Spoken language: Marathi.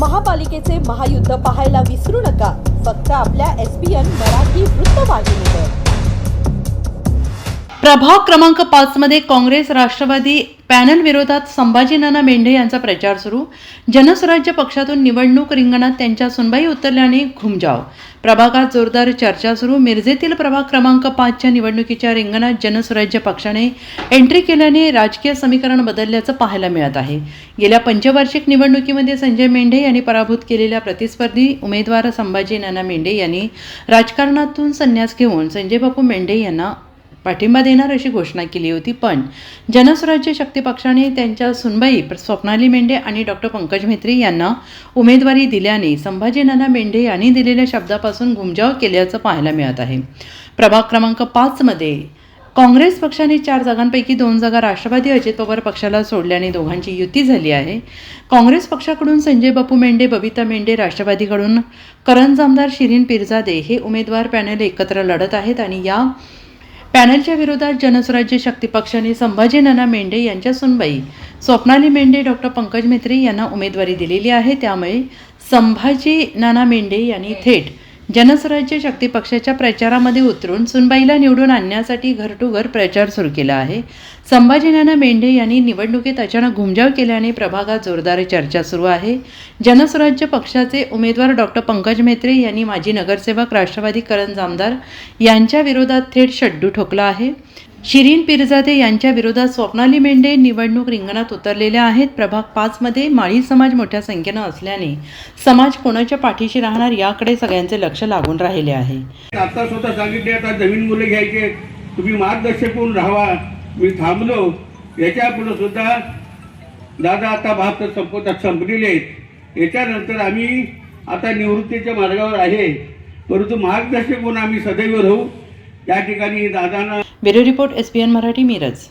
महापालिकेचे महायुद्ध पाहायला विसरू नका. फक्त आपल्या एस पी मराठी वृत्तवाहिनीवर प्रभाग क्रमांक पाच मध्ये काँग्रेस राष्ट्रवादी पॅनल विरोधात संभाजी नाना मेंढे यांचा प्रचार सुरू. जनस्वराज्य पक्षातून निवडणूक रिंगणात त्यांच्या सुनबाई उतरल्याने घुमजाव. प्रभागात जोरदार चर्चा सुरू. मिरजेतील प्रभाग क्रमांक पाचच्या निवडणुकीच्या रिंगणात जनस्वराज्य पक्षाने एंट्री केल्याने राजकीय समीकरण बदलल्याचं पाहायला मिळत आहे. गेल्या पंचवार्षिक निवडणुकीमध्ये संजय मेंढे यांनी पराभूत केलेल्या प्रतिस्पर्धी उमेदवार संभाजी नाना मेंढे यांनी राजकारणातून संन्यास घेऊन संजय बापू मेंढे यांना पाठिंबा देणार अशी घोषणा केली होती. पण जनस्वराज्य शक्ती पक्षाने त्यांच्या सुनबाई स्वप्नाली मेंढे आणि डॉक्टर पंकज मेत्री यांना उमेदवारी दिल्याने संभाजीनाना मेंढे यांनी दिलेल्या शब्दापासून घुमजाव केल्याचं पाहायला मिळत आहे. प्रभाग क्रमांक पाचमध्ये काँग्रेस पक्षाने चार जागांपैकी दोन जागा राष्ट्रवादी अजित पवार पक्षाला सोडल्याने दोघांची युती झाली आहे. काँग्रेस पक्षाकडून संजय बापू मेंढे बबिता मेंढे राष्ट्रवादीकडून करंज आमदार शिरीन पिरजादे हे उमेदवार पॅनल एकत्र लढत आहेत आणि या पॅनलच्या विरोधात जनस्वराज्य शक्ती पक्षाने संभाजी नाना मेंढे यांच्या सुनबाई. स्वप्नाली मेंढे डॉक्टर पंकज मेत्री यांना उमेदवारी दिलेली आहे. त्यामुळे संभाजी नाना मेंढे यांनी थेट जनस्वराज्य शक्ती पक्षाच्या प्रचारामध्ये उतरून सुनबाईला निवडून आणण्यासाठी घर टू घर प्रचार सुरू केला आहे. संभाजीनाना मेंढे यांनी निवडणुकीत अचानक घुमजाव केल्याने प्रभागात जोरदार चर्चा सुरू आहे. जनस्वराज्य पक्षाचे उमेदवार डॉक्टर पंकज मेत्रे यांनी माजी नगरसेवक राष्ट्रवादी करण जामदार यांच्या विरोधात थेट शड्डू ठोकला आहे. शिरीन पिरजादे यांच्या विरोधात स्वप्नाली मेंढे निवडणूक रिंगणात उतरलेल्या आहेत. प्रभाग पाचमध्ये माळी समाज मोठ्या संख्येनं असल्याने समाज कोणाच्या पाठीशी राहणार याकडे सगळ्यांचे लक्ष लागून राहिले आहे. आता स्वतः सांगितले आता जमीन मुलं घ्यायचे तुम्ही मार्गदर्शक म्हणून राहावा मी थांबलो. याच्यापुढे सुद्धा दादा आता भात संपत संपलेले आहेत. याच्यानंतर आम्ही आता निवृत्तीच्या मार्गावर आहे. परंतु मार्गदर्शक म्हणून आम्ही सदैव राहू. या ठिकाणी दादानं bureau report S N Marathi Miraj.